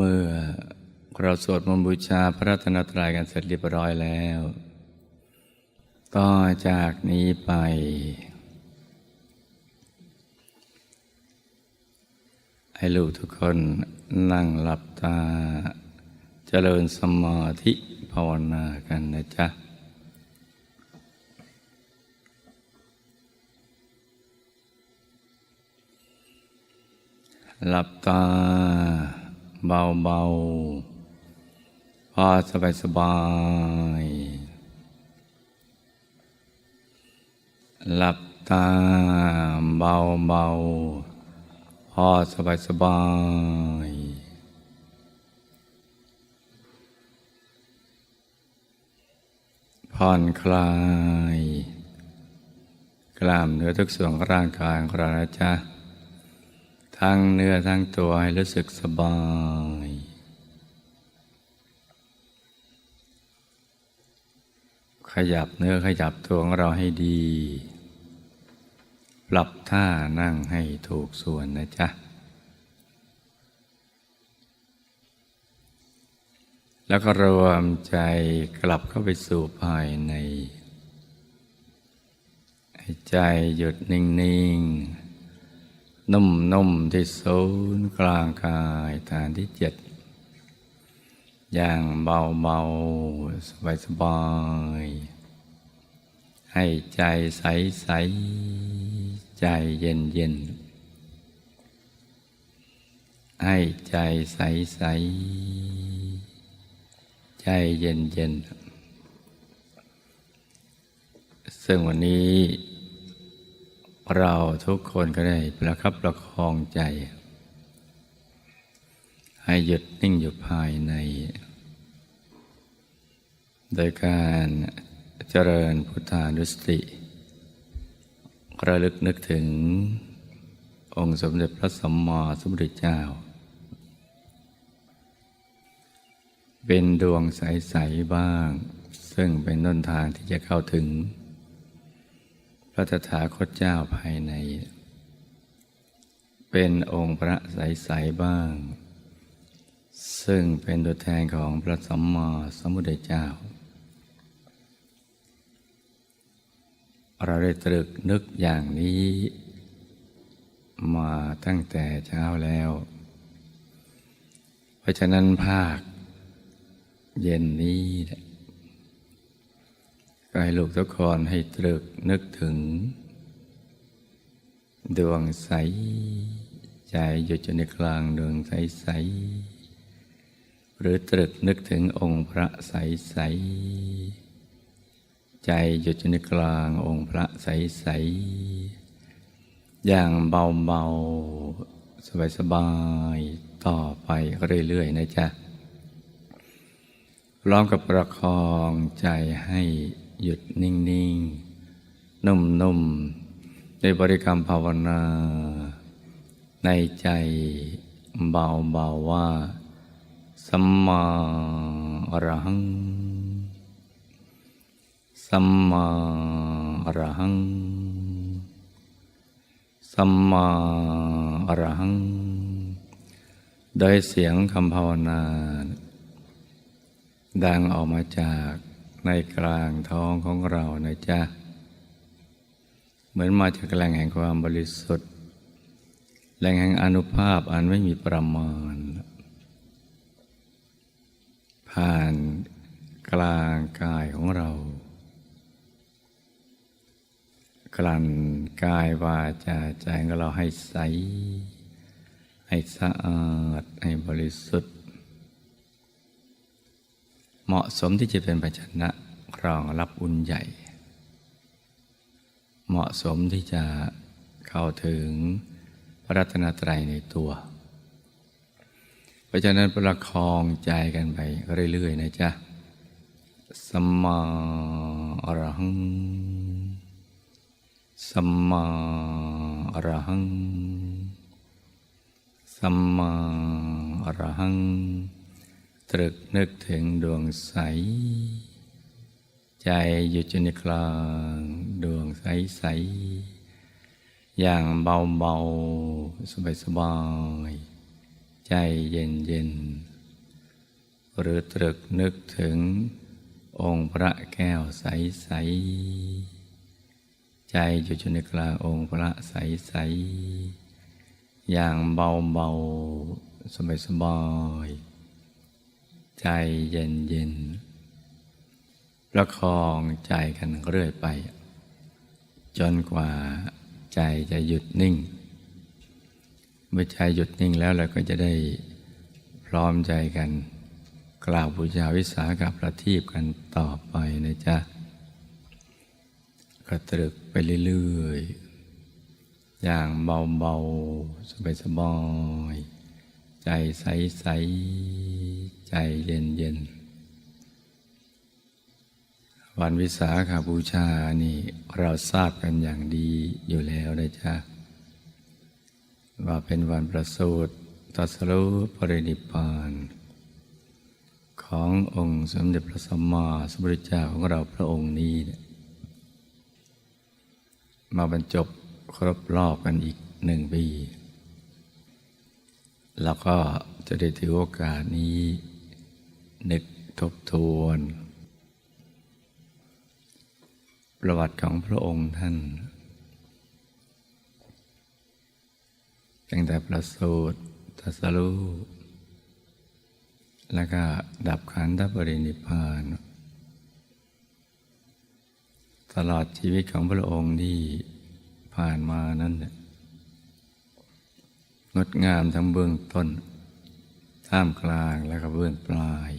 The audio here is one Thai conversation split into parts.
เมื่อเราสวดมนต์บูชาพระรัตนตรัยกันเสร็จเรียบร้อยแล้ว ต่อจากนี้ไป ให้ลูกทุกคนนั่งหลับตาเจริญสมาธิภาวนากันนะจ๊ะหลับตา เบาๆพอสบายสบาย หลับตาเบาๆพอสบายสบายผ่อนคลาย กล้ามเนื้อทุกส่วนร่างกายของเรานะจ๊ะ ทั้งเนื้อทั้งตัวให้รู้สึกสบาย ขยับเนื้อขยับตัวของเราให้ดี ปรับท่านั่งให้ถูกส่วนนะจ๊ะ แล้วก็รวมใจกลับเข้าไปสู่ภายใน ให้ใจหยุดนิ่ง ๆ นุ่มๆที่ศูนย์กลางกายฐานที่เจ็ดอย่างเบาๆ สบายๆ ให้ใจใสๆ ใจเย็นๆ ให้ใจใสๆ ใจเย็นๆ ซึ่งวันนี้ เราทุกคนก็ได้ประคับประคองใจ ให้หยุดนิ่งอยู่ภายใน โดยการเจริญพุทธานุสติ ระลึกนึกถึงองค์สมเด็จพระสัมมาสัมพุทธเจ้า เป็นดวงใส ๆ บ้าง ซึ่งเป็นต้นทางที่จะเข้าถึง ระตถาคตเจ้าภายใน เป็นองค์พระใสๆบ้าง ซึ่งเป็นตัวแทนของพระสัมมาสัมพุทธเจ้า เราได้ตรึกนึกอย่างนี้ มาตั้งแต่เช้าแล้ว เพราะฉะนั้นภาค เย็นนี้ ก็ให้ลูกทุกคนให้ตรึกนึกถึง ดวงใส ใจอยู่ในกลางดวงใสใส หรือตรึกนึกถึงองค์พระใสใส ใจอยู่ในกลางองค์พระใสใส อย่างเบาเบาสบายสบายต่อไปเรื่อยๆนะจ๊ะพร้อมกับประคองใจให้ หยุดนิ่งๆ นุ่มๆในบริกรรมภาวนา ในใจเบาๆว่า สัมมาอรหัง สัมมาอรหัง สัมมาอรหัง โดยเสียงคำภาวนา ดังออกมาจาก ในกลางท้องของเรานะจ๊ะ เหมือนมาจากแหล่งแห่งความบริสุทธิ์ แหล่งแห่งอนุภาพอันไม่มีประมาณ ผ่านกลางกายของเรา กลั่นกายวาจาใจของเราให้ใส ให้สะอาด ให้บริสุทธิ์ เหมาะสมที่จะเป็นภาชนะรองรับอุ่นใหญ่ เหมาะสมที่จะเข้าถึงพระรัตนตรัยในตัว เพราะฉะนั้นประคองใจกันไปเรื่อยๆนะจ๊ะสัมมาอรหัง สัมมาอรหัง สัมมาอรหัง ตรึกนึกถึงดวงใส ใจอยู่จในกลางดวงใสใส อย่างเบาๆสบายๆใจเย็นเย็นหรือตรึกนึกถึงองค์พระแก้วใสใส ใจอยู่ในกลางองค์พระใสใส อย่างเบาเบาสบายสบาย ใจเย็นเย็นประคองใจกันเรื่อยไป จนกว่าใจจะหยุดนิ่ง เมื่อใจหยุดนิ่งแล้วเราก็จะได้พร้อมใจกัน กล่าวบูชาวิสากับประทีปกันต่อไปนะจ๊ะกระตรึกไปเรื่อยๆ อย่างเบาๆ สบายๆ ใจใสๆ ใจเย็นๆวันวิสาขาบูชานี่เราทราบกันอย่างดีอยู่แล้วนะจ๊ะ ว่าเป็นวันประสูติตรัสรู้ปรินิพานขององค์สมเด็จพระสัมมาสัมพุทธเจ้าของเราพระองค์นี้ มาบรรจบครบรอบกันอีกหนึ่งปี แล้วก็จะได้ถือโอกาสนี้ นึกทบทวน ประวัติของพระองค์ท่าน ตั้งแต่ประสูติตัสรูแล้วก็ดับขันธปรินิพาน ตลอดชีวิตของพระองค์ที่ผ่านมานั้นเนี่ยงดงามทั้งเบื้องต้น ท่ามกลางและก็เบื้องปลาย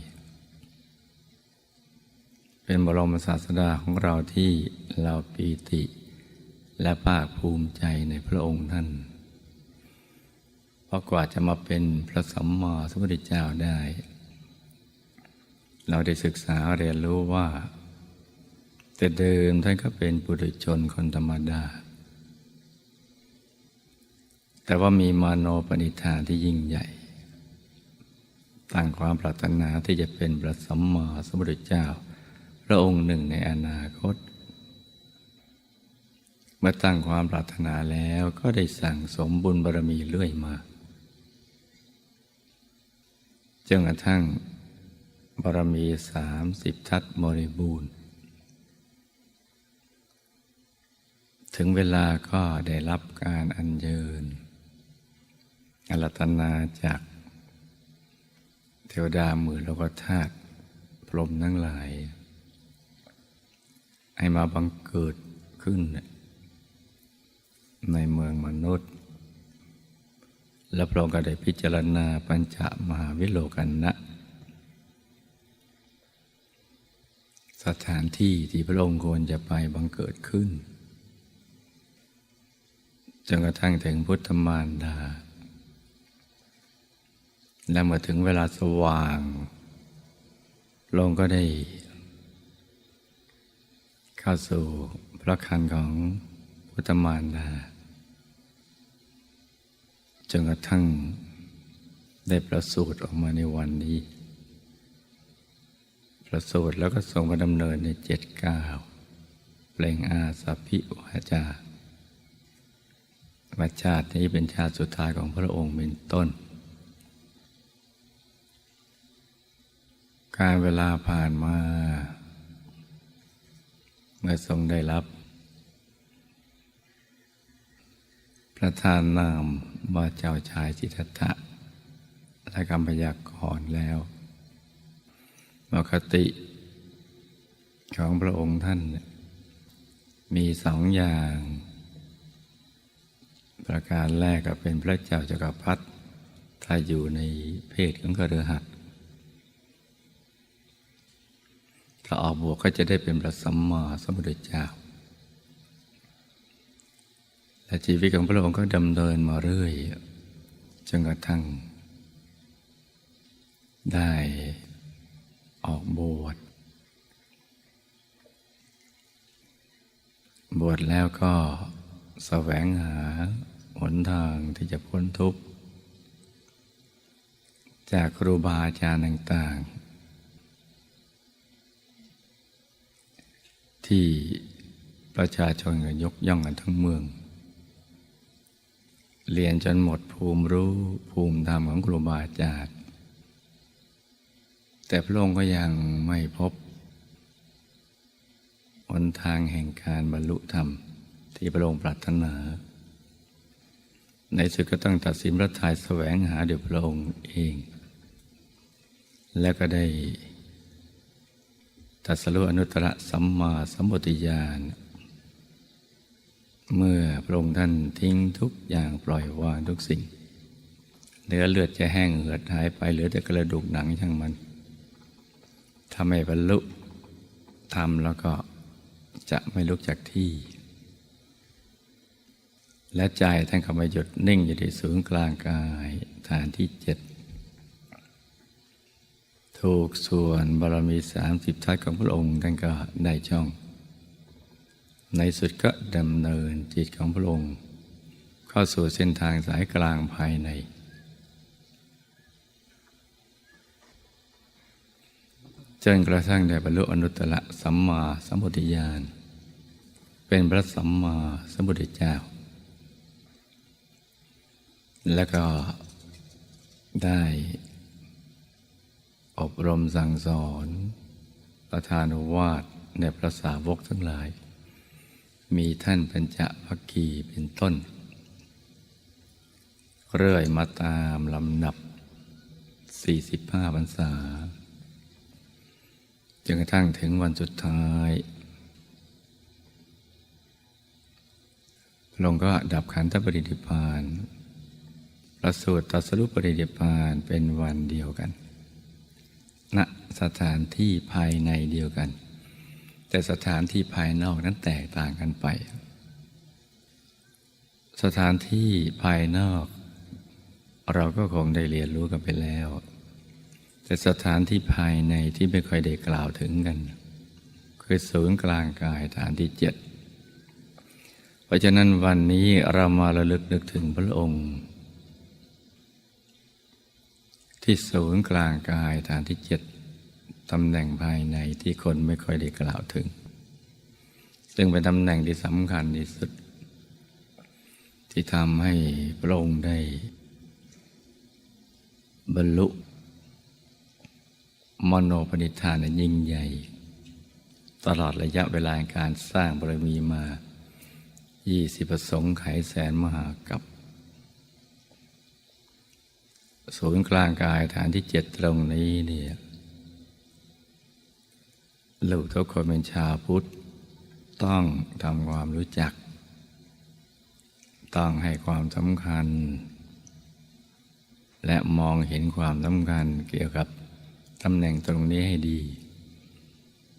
เป็นบรมศาสดาของเราที่เราปีติ และภาคภูมิใจในพระองค์ท่านเพราะกว่าจะมาเป็นพระสัมมาสัมพุทธเจ้าได้ เราได้ศึกษาเรียนรู้ว่า แต่เดิมท่านก็เป็นปุถุชนคนธรรมดา แต่ว่ามีมโนปณิธานที่ยิ่งใหญ่ตั้งความปรารถนาที่จะเป็นพระสัมมาสัมพุทธเจ้า ระองค์หนึ่งในอนาคต เมื่อตั้งความปรารถนาแล้วก็ได้สั่งสมบุญบารมีเรื่อยมาจนกระทั่งบารมีสามสิบทัศบริบูรณ์ ถึงเวลาก็ได้รับการอัญเชิญอรัตนาจากเทวดาหมื่นแล้วก็ธาตุพรหมทั้งหลาย ให้มาบังเกิดขึ้น ในเมืองมนุษย์ และพระองค์ก็ได้พิจารณาปัญจมหาวิโลกันนะ สถานที่ที่พระองค์ควรจะไปบังเกิดขึ้นจนกระทั่งถึงพุทธมารดา และเมื่อถึงเวลาสว่างพระองก็ได้ เข้าสู่พระคันของพุทธมารดาจนกระทั่งได้ประสูติออกมาในวันนี้ ประสูติแล้วก็ทรงมาดำเนินในเจ็ดเก้าเปล่งอาสาพิวาจาว่าชาตินี้เป็นชาติสุดท้ายของพระองค์เป็นต้น การเวลาผ่านมา เมื่อทรงได้รับ ประธานนามว่าเจ้าชายสิทธัตถะและคำพยากรณ์แล้วมคติของพระองค์ท่าน มีสองอย่าง ประการแรกก็เป็นพระเจ้าจักรพรรดิถ้าอยู่ในเพศของกระหัด ถ้าออกบวกก็จะได้เป็นพระสัมมาสัมพุทธเจ้า และชีวิตของพระองค์ก็ดำเนินมาเรื่อยจนกระทั่ง ได้ออกบวชบวชแล้วก็แสวงหาหนทางที่จะพ้นทุกข์ จากครูบาอาจารย์ต่าง ๆ ที่ประชาชนก็ยกย่องกันทั้งเมือง เรียนจนหมดภูมิรู้ภูมิธรรมของครูบาอาจารย์แต่พระองค์ก็ยังไม่พบหนทางแห่งการบรรลุธรรมที่พระองค์ปรารถนา ในสุดก็ต้องตัดสินพระทัยแสวงหาเดี๋ยวพระองค์เอง และก็ได้ ตัสรู้อนุตตรสัมมาสัมปติญาณเมื่อพระองค์ท่านทิ้งทุกอย่างปล่อยวางทุกสิ่ง เนื้อเลือดจะแห้งเหือดหายไปเหลือแต่กระดูกหนังช่างมันถ้าไม่บรรลุทำแล้วก็จะไม่ลุกจากที่ และใจท่านก็มาหยุดนิ่งอยู่ที่ศูนย์กลางกายฐานที่เจ็ด ถูกส่วนบารมีสามสิบทัศของพระองค์ท่านก็ได้ช่อง ในสุดก็ดำเนินจิตของพระองค์ เข้าสู่เส้นทางสายกลางภายใน จนกระทั่งได้บรรลุอนุตตรสัมมาสัมพุทธญาณ เป็นพระสัมมาสัมพุทธเจ้า แล้วก็ได้ อบรมสั่งสอน ประธานุวาดในพระสาวกทั้งหลาย มีท่านปัญจพักกีเป็นต้น เรื่อยมาตามลำดับ 45พรรษาจนกระทั่งถึงวันสุดท้ายพระองค์ก็ดับขันธปรินิพานประสูติตรัสรุปรินิพานเป็นวันเดียวกัน ณสถานที่ภายในเดียวกัน แต่สถานที่ภายนอกนั้นแตกต่างกันไป สถานที่ภายนอก เราก็คงได้เรียนรู้กันไปแล้ว แต่สถานที่ภายในที่ไม่ค่อยได้กล่าวถึงกัน คือศูนย์กลางกายฐานที่เจ็ดเพราะฉะนั้นวันนี้เรามาระลึกนึกถึงพระองค์ ที่ศูนย์กลางกายฐานที่เจ็ดตำแหน่งภายในที่คนไม่ค่อยได้กล่าวถึง ซึ่งเป็นตำแหน่งที่สำคัญที่สุด ที่ทำให้พระองค์ได้ บรรลุ มโนปณิธานยิ่งใหญ่ ตลอดระยะเวลาการสร้างบารมีมา 20ประสงค์ไขแสนมหากับ ศูนย์กลางกายฐานที่เจ็ดตรงนี้เนี่ยลูกทุกคนเป็นชาวพุทธ ต้องทำความรู้จัก ต้องให้ความสำคัญ และมองเห็นความสำคัญเกี่ยวกับตำแหน่งตรงนี้ให้ดี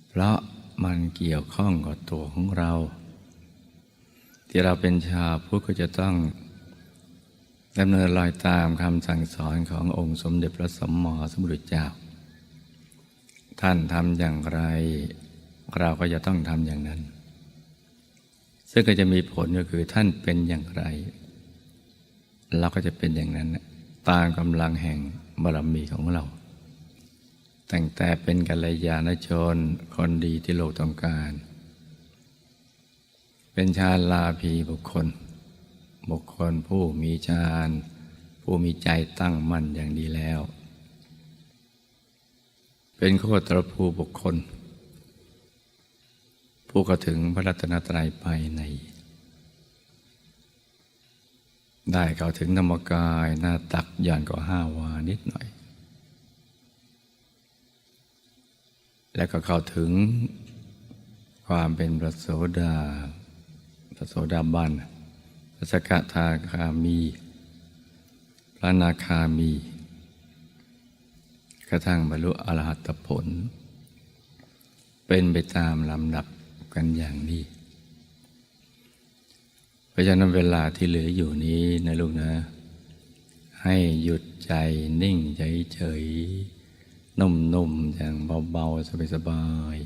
เพราะมันเกี่ยวข้องกับตัวของเรา ที่เราเป็นชาวพุทธก็จะต้อง ดำเนินรอยตามคำสั่งสอนขององค์สมเด็จพระสัมมาสัมพุทธเจ้า ท่านทำอย่างไร เราก็จะต้องทำอย่างนั้น ซึ่งก็จะมีผลก็คือท่านเป็นอย่างไร เราก็จะเป็นอย่างนั้น ตามกำลังแห่งบารมีของเรา ตั้งแต่เป็นกัลยาณชนคนดีที่โลกต้องการ เป็นชาลาภีบุคคล บุคคลผู้มีฌาน ผู้มีใจตั้งมั่นอย่างดีแล้ว เป็นโคตรภูบุคคล ผู้ก็ถึงพระรัตนตรัยภายใน ได้เข้าถึงธรรมกายหน้าตักย่านก็ห้าวานิดหน่อย แล้วก็เข้าถึงความเป็นพระโสดาพระโสดาบัน สกทาคามี พระนาคามี กระทั่งบรรลุอรหัตผล เป็นไปตามลำดับกันอย่างนี้ เพราะฉะนั้นเวลาที่เหลืออยู่นี้นะลูกนะ ให้หยุดใจนิ่งใจเฉยนุ่มๆอย่างเบาๆสบาย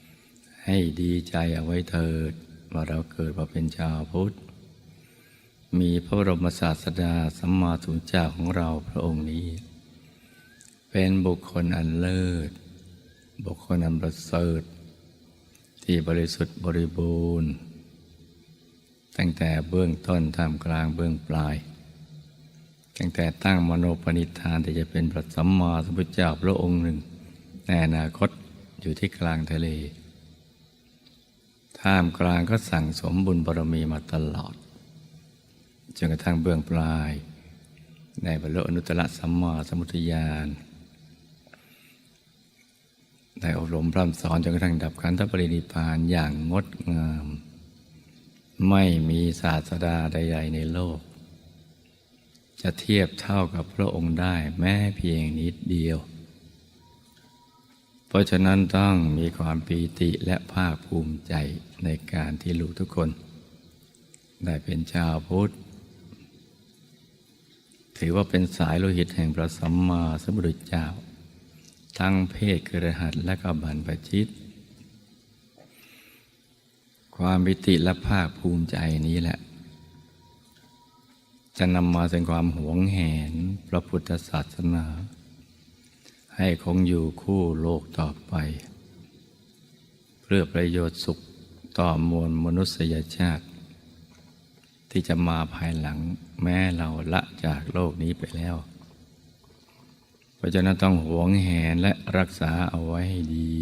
ๆให้ดีใจเอาไว้เถิดว่าเราเกิดมาเป็นชาวพุทธ มีพระบรมศาสดาสัมมาสัมพุทธเจ้าของเราพระองค์นี้ เป็นบุคคลอันเลิศ บุคคลอันประเสริฐ ที่บริสุทธิ์บริบูรณ์ ตั้งแต่เบื้องต้นท่ามกลางเบื้องปลาย ตั้งแต่ตั้งมโนปณิธานที่จะเป็นพระสัมมาสัมพุทธเจ้าพระองค์หนึ่ง ในอนาคตอยู่ที่กลางทะเล ท่ามกลางก็สั่งสมบุญบารมีมาตลอด จนกระทั่งเบื้องปลาย ในบรรลุอนุตตรสัมมาสัมพุทธญาณได้อบรมพร่ำสอนจนกระทั่งดับขันธปรินิพพานอย่างงดงาม ไม่มีศาสดาใดๆในโลก จะเทียบเท่ากับพระองค์ได้แม้เพียงนิดเดียว เพราะฉะนั้นต้องมีความปีติและภาคภูมิใจในการที่ลูกทุกคน ได้เป็นชาวพุทธ ถือว่าเป็นสายโลหิตแห่งพระสัมมาสัมพุทธเจ้า ทั้งเพศกระหัตและก็บรรพชิต ความปิติและภาคภูมิใจนี้แหละ จะนำมาถึงความหวงแหนพระพุทธศาสนา ให้คงอยู่คู่โลกต่อไป เพื่อประโยชน์สุขต่อมวลมนุษยชาติ ที่จะมาภายหลังแม้เราละจากโลกนี้ไปแล้ว เพราะฉะนั้นต้องหวงแหนและรักษาเอาไว้ให้ดี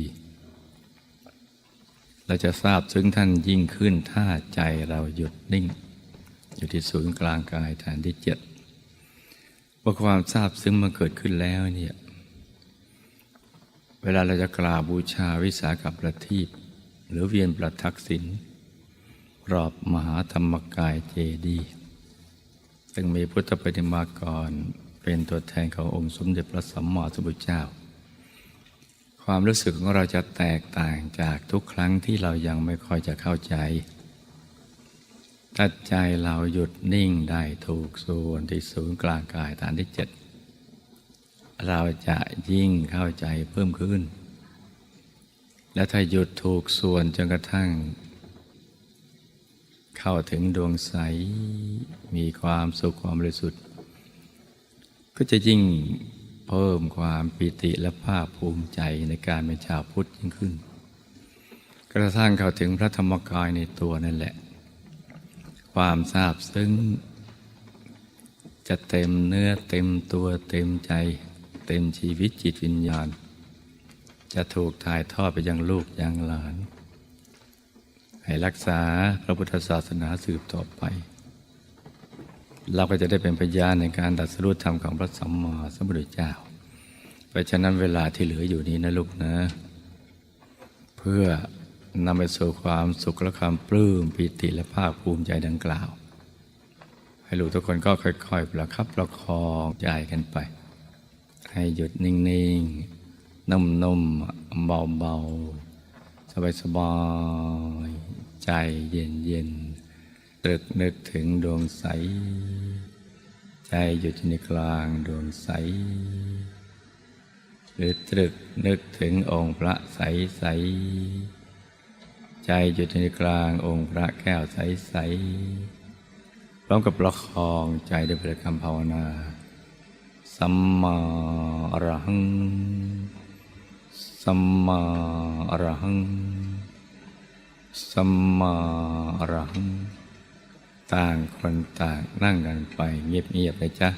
เราจะทราบซึ้งท่านยิ่งขึ้นถ้าใจเราหยุดนิ่ง อยู่ที่ศูนย์กลางกายฐานที่เจ็ดว่าความทราบซึ้งมันเกิดขึ้นแล้วเนี่ย เวลาเราจะกราบบูชาวิสากับประทีปหรือเวียนประทักษิณ รอบมหาธรรมกายเจดีย์ซึ่งมีพุทธปฏิมากรเป็นตัวแทนขององค์สมเด็จพระสัมมาสัมพุทธเจ้า ความรู้สึกของเราจะแตกต่างจากทุกครั้งที่เรายังไม่ค่อยจะเข้าใจถ้าใจเราหยุดนิ่งได้ถูกส่วนที่ศูนย์กลางกายฐานที่เจ็ดเราจะยิ่งเข้าใจเพิ่มขึ้น และถ้าหยุดถูกส่วนจนกระทั่ง เข้าถึงดวงใส มีความสุขความบริสุทธิ์ ก็จะยิ่งเพิ่มความปิติและภาคภูมิใจในการเป็นชาวพุทธยิ่งขึ้น กระทั่งเข้าถึงพระธรรมกายในตัวนั่นแหละ ความทราบซึ้ง จะเต็มเนื้อเต็มตัวเต็มใจ เต็มชีวิตจิตวิญญาณ จะถูกถ่ายทอดไปยังลูกยังหลาน ให้รักษาพระพุทธศาสนาสืบต่อไป เราก็จะได้เป็นพยานในการดัดสรุปธรรมของพระสัมมาสัมพุทธเจ้า เพราะฉะนั้นเวลาที่เหลืออยู่นี้นะลูกนะ เพื่อนำไปสู่ความสุขและความปลื้มปิติและภาคภูมิใจดังกล่าว ให้ลูกทุกคนก็ค่อยๆ ประคับประคองใจกันไป ให้หยุดนิ่งๆ นุ่มๆ เบาๆ สบายๆ ใจเย็นๆตรึกนึกถึงดวงใส ใจหยุดในกลางดวงใส หรือตรึกนึกถึงองค์พระใสใส ใจหยุดในกลางองค์พระแก้วใสใสพร้อมกับประคองใจด้วยบริกรรมภาวนา สัมมาอรหัง สัมมาอรหัง สัมมาอรหังต่างคนต่างนั่งกันไปเงียบๆเลยจ้ะ